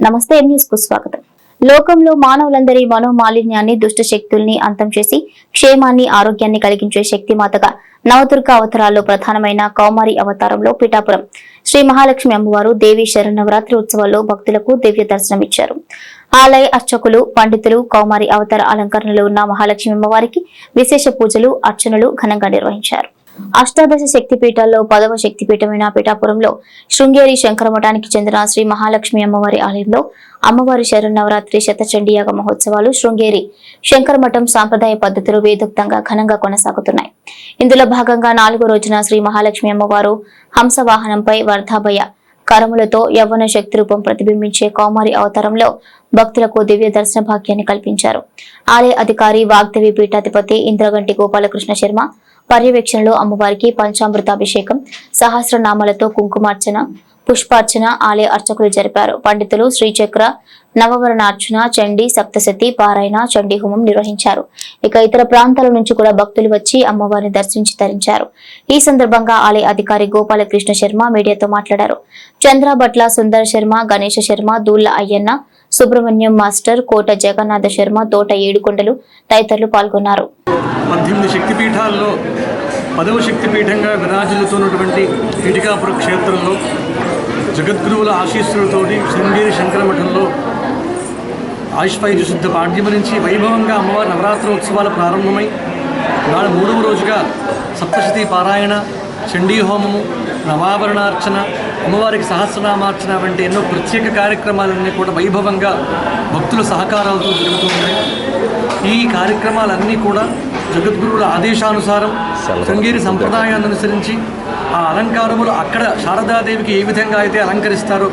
నమస్తే న్యూస్కు స్వాగతం. లోకంలో మానవులందరి మనోమాలిన్యాన్ని దుష్ట శక్తుల్ని అంతం చేసి క్షేమాన్ని ఆరోగ్యాన్ని కలిగించే శక్తిమాతగా నవదుర్గ అవతారాల్లో ప్రధానమైన కౌమారి అవతారంలో పిఠాపురం. శ్రీ మహాలక్ష్మి అమ్మవారు దేవి శరణవరాత్రి ఉత్సవాల్లో భక్తులకు దివ్య దర్శనమిచ్చారు ఆలయ అర్చకులు పండితులు కౌమారి అవతార అలంకరణలో ఉన్న మహాలక్ష్మి అమ్మవారికి విశేష పూజలు అర్చనలు ఘనంగా నిర్వహించారు. అష్టాదశ శక్తిపీఠాల్లో పదవ శక్తిపీఠమైన పిఠాపురంలో శృంగేరి శంకరమఠానికి చెందిన శ్రీ మహాలక్ష్మి అమ్మవారి ఆలయంలో అమ్మవారి శరన్నవరాత్రి శతచండీయాగ మహోత్సవాలు శృంగేరి శంకరమఠం సాంప్రదాయ పద్ధతులు వేదోక్తంగా ఘనంగా కొనసాగుతున్నాయి. ఇందులో భాగంగా నాలుగో రోజున శ్రీ మహాలక్ష్మి అమ్మవారు హంస వాహనంపై వర్ధాభయ కరములతో యవ్వన శక్తి రూపం ప్రతిబింబించే కౌమారి అవతారంలో భక్తులకు దివ్య దర్శన భాగ్యాన్ని కల్పించారు. ఆలయ అధికారి వాగ్దేవి పీఠాధిపతి ఇంద్రగంటి గోపాలకృష్ణ శర్మ పర్యవేక్షణలో అమ్మవారికి పంచామృతాభిషేకం సహస్రనామాలతో కుంకుమార్చన పుష్పార్చన ఆలయ అర్చకులు జరిపారు. పండితులు శ్రీచక్ర నవవరణార్చన చండీ సప్తశతి పారాయణ చండీ హోమం నిర్వహించారు. ఇక ఇతర ప్రాంతాల నుంచి కూడా భక్తులు వచ్చి అమ్మవారిని దర్శించి తరించారు. ఈ సందర్భంగా ఆలయ అధికారి గోపాలకృష్ణ శర్మ మీడియాతో మాట్లాడారు. చంద్రభట్ల సుందర శర్మ గణేష శర్మ దూళ్ళ అయ్యన్న సుబ్రహ్మణ్యం మాస్టర్ కోట జగన్నాథ శర్మ తోట ఏడుకొండలు తదితరులు పాల్గొన్నారు. పద్దెనిమిది శక్తిపీఠాల్లో పదవ శక్తిపీఠంగా విరాజిల్లుతున్నటువంటి ఇటికాపుర క్షేత్రంలో జగద్గురువుల ఆశీస్సులతోటి శృంగేరి శంకరమఠంలో ఆయుష్పైజు శుద్ధ పాడ్యమ నుంచి వైభవంగా అమ్మవారి నవరాత్రోత్సవాలు ప్రారంభమై నాడు మూడవ రోజుగా సప్తశతి పారాయణ చండీ హోమము నవాభరణార్చన అమ్మవారికి సహస్రనామార్చన వంటి ఎన్నో ప్రత్యేక కార్యక్రమాలన్నీ కూడా వైభవంగా భక్తుల సహకారాలతో జరుగుతూ ఉన్నాయి. ఈ కార్యక్రమాలన్నీ కూడా జగద్గురువుల ఆదేశానుసారం శృంగేరి సంప్రదాయాన్ని అనుసరించి ఆ అలంకారములు అక్కడ శారదాదేవికి ఏ విధంగా అయితే అలంకరిస్తారో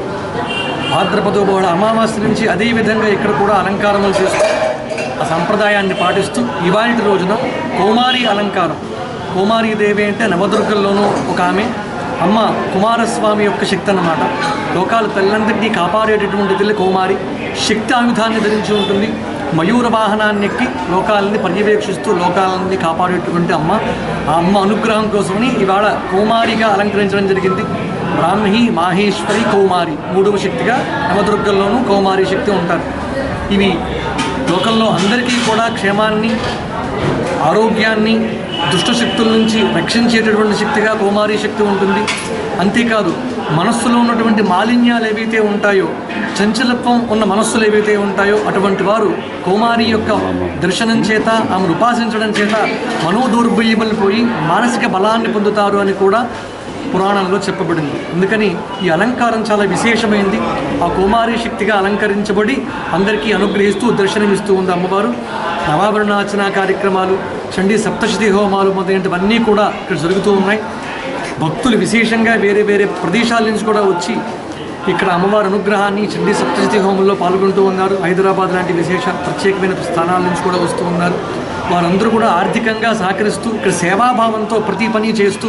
భాద్రపదో బహుళ అమావాస్య నుంచి అదే విధంగా ఇక్కడ కూడా అలంకారములు చేస్తూ ఆ సంప్రదాయాన్ని పాటిస్తూ ఇవాళ రోజున కౌమారి అలంకారం. కౌమారి దేవి అంటే నవదుర్గల్లోనూ ఒక ఆమె అమ్మ కుమారస్వామి యొక్క శక్తి అన్నమాట. లోకాలు తల్లందరినీ కాపాడేటటువంటి తల్లి కౌమారి. శక్తి ఆయుధాన్ని ధరించి ఉంటుంది. మయూర వాహనాన్ని ఎక్కి లోకాలని పర్యవేక్షిస్తూ లోకాలని కాపాడేటువంటి అమ్మ. ఆ అమ్మ అనుగ్రహం కోసమని ఇవాళ కౌమారిగా అలంకరించడం జరిగింది. బ్రాహ్మి మాహేశ్వరి కౌమారి మూడవ శక్తిగా నవదుర్గల్లోనూ కౌమారి శక్తి ఉంటారు. ఇవి లోకంలో అందరికీ కూడా క్షేమాన్ని ఆరోగ్యాన్ని దుష్టశక్తుల నుంచి రక్షించేటటువంటి శక్తిగా కౌమారి శక్తి ఉంటుంది. అంతేకాదు మనస్సులో ఉన్నటువంటి మాలిన్యాలు ఏవైతే ఉంటాయో చంచలత్వం ఉన్న మనస్సులు ఏవైతే ఉంటాయో అటువంటి వారు కుమారి యొక్క దర్శనం చేత ఆమెను ఉపాసించడం చేత మనోదౌర్బల్యములు పోయి మానసిక బలాన్ని పొందుతారు అని కూడా పురాణంలో చెప్పబడింది. అందుకని ఈ అలంకారం చాలా విశేషమైంది. ఆ కుమారి శక్తిగా అలంకరించబడి అందరికీ అనుగ్రహిస్తూ దర్శనమిస్తూ ఉంది అమ్మవారు. నవాభరణార్చన కార్యక్రమాలు చండీ సప్తశతి హోమాలు మొదలైనవన్నీ కూడా ఇక్కడ జరుగుతూ ఉన్నాయి. భక్తులు విశేషంగా వేరే వేరే ప్రదేశాల నుంచి కూడా వచ్చి ఇక్కడ అమ్మవారి అనుగ్రహాన్ని చండీ సప్తశతి హోమంలో పాల్గొంటూ ఉన్నారు. హైదరాబాద్ లాంటి విశేష ప్రత్యేకమైన స్థానాల నుంచి కూడా వస్తూ ఉన్నారు. వారందరూ కూడా ఆర్థికంగా సహకరిస్తూ ఇక్కడ సేవాభావంతో ప్రతి పని చేస్తూ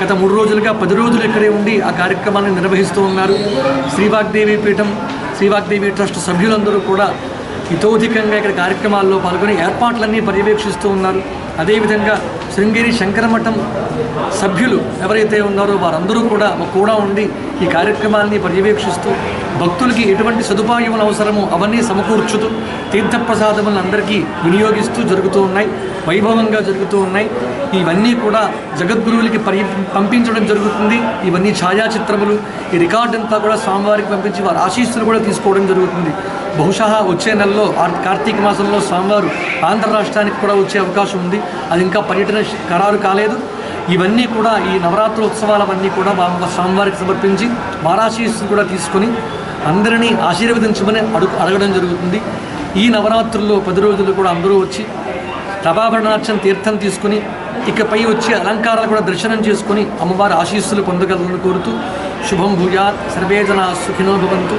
గత మూడు రోజులుగా పది రోజులు ఇక్కడే ఉండి ఆ కార్యక్రమాన్ని నిర్వహిస్తూ ఉన్నారు. శ్రీవాగ్దేవి పీఠం శ్రీవాగ్దేవి ట్రస్ట్ సభ్యులందరూ కూడా ఇతోధికంగా ఇక్కడ కార్యక్రమాల్లో పాల్గొని ఏర్పాట్లన్నీ పర్యవేక్షిస్తూ ఉన్నారు. అదేవిధంగా శృంగేరి శంకరమఠం సభ్యులు ఎవరైతే ఉన్నారో వారందరూ కూడా కూడా ఉండి ఈ కార్యక్రమాలని పర్యవేక్షిస్తూ భక్తులకి ఎటువంటి సదుపాయములు అవసరమో అవన్నీ సమకూర్చుతూ తీర్థప్రసాదములను అందరికీ వినియోగిస్తూ జరుగుతూ ఉన్నాయి. వైభవంగా జరుగుతూ ఉన్నాయి. ఇవన్నీ కూడా జగద్గురువులకి పరి పంపించడం జరుగుతుంది. ఇవన్నీ ఛాయాచిత్రములు. ఈ రికార్డంతా కూడా స్వామివారికి పంపించి వారి ఆశీస్సులు కూడా తీసుకోవడం జరుగుతుంది. బహుశా వచ్చే నెలలో కార్తీక మాసంలో స్వామివారు ఆంధ్ర రాష్ట్రానికి కూడా వచ్చే అవకాశం ఉంది. అది ఇంకా పర్యటన ఖరారు కాలేదు. ఇవన్నీ కూడా ఈ నవరాత్రోత్సవాలవన్నీ కూడా మా స్వామివారికి సమర్పించి వారాశీస్సులు కూడా తీసుకొని అందరినీ ఆశీర్వదించమని అడుగు అడగడం జరుగుతుంది. ఈ నవరాత్రుల్లో పది రోజులు కూడా అందరూ వచ్చి ప్రభాభరణార్చన తీర్థం తీసుకుని ఇకపై వచ్చే అలంకారాలు కూడా దర్శనం చేసుకుని అమ్మవారి ఆశీస్సులు పొందగలను కోరుతూ శుభం భూయాత్. సర్వేజన సుఖినో భవంతు.